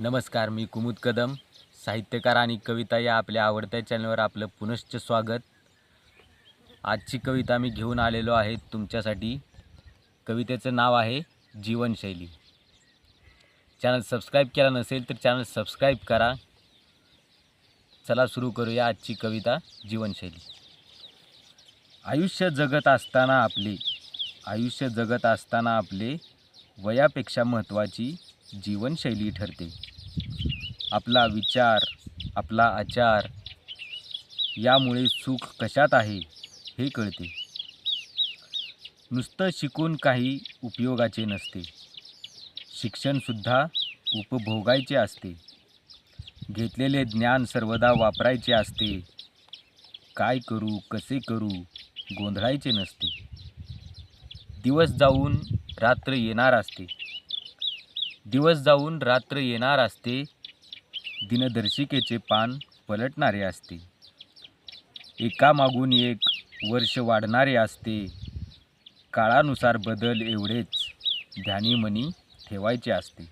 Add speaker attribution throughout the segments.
Speaker 1: नमस्कार मी कुमुद कदम साहित्यकार आणि कविता या आपल्या आवडत्या चॅनलवर आपलं पुनश्च स्वागत. आजची कविता मी घेऊन आलेलो आहे तुमच्यासाठी. कवितेचं नाव आहे जीवनशैली. चॅनल सबस्क्राईब केला नसेल तर चॅनल सबस्क्राईब करा. चला सुरू करूया आजची कविता जीवनशैली. आयुष्य जगत असताना आपले आयुष्य जगत असताना आपले वयापेक्षा महत्त्वाची जीवनशैली ठरते. आपला विचार आपला आचार यामुळे सुख कशात आहे हे कळते. नुसतं शिकून काही उपयोगाचे नसते. शिक्षणसुद्धा उपभोगायचे असते. घेतलेले ज्ञान सर्वदा वापरायचे असते. काय करू कसे करू गोंधळायचे नसते. दिवस जाऊन रात्र येणार असते. दिवस जाऊन रात्र येणार असते दिनदर्शिकेचे पान पलटणारे असते. एकामागून एक वर्ष वाढणारे असते. काळानुसार बदल एवढेच ध्यानीमनी ठेवायचे असते.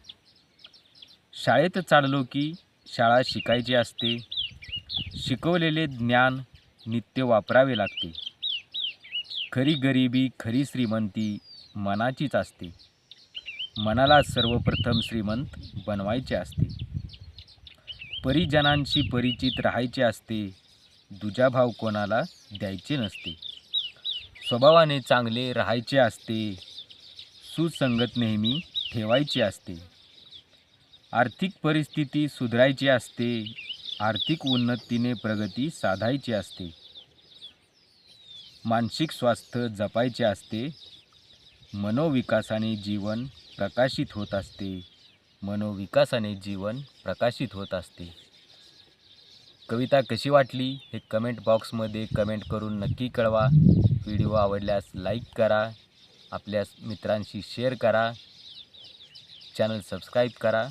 Speaker 1: शाळेत चाललो की शाळा शिकायची असते. शिकवलेले ज्ञान नित्य वापरावे लागते. खरी गरिबी खरी श्रीमंती मनाचीच असते. मनाला सर्वप्रथम श्रीमंत बनवायचे असते. परिजनांशी परिचित राहायचे असते. दुजाभाव कोणाला द्यायचे नसते. स्वभावाने चांगले राहायचे असते. सुसंगत नेहमी ठेवायची असते. आर्थिक परिस्थिती सुधारायची असते. आर्थिक उन्नतीने प्रगती साधायची असते. मानसिक स्वास्थ्य जपायचे असते. मनोविकासाने जीवन प्रकाशित होत असते. मनोविकासाने जीवन प्रकाशित होत असते. कविता कशी वाटली हे कमेंट बॉक्समध्ये कमेंट करून नक्की कळवा. व्हिडिओ आवडल्यास लाईक करा. आपल्या मित्रांशी शेअर करा. चॅनल सबस्क्राईब करा.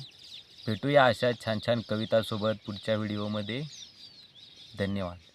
Speaker 1: भेटूया अशा छान छान कवितासोबत पुढच्या व्हिडिओमध्ये धन्यवाद.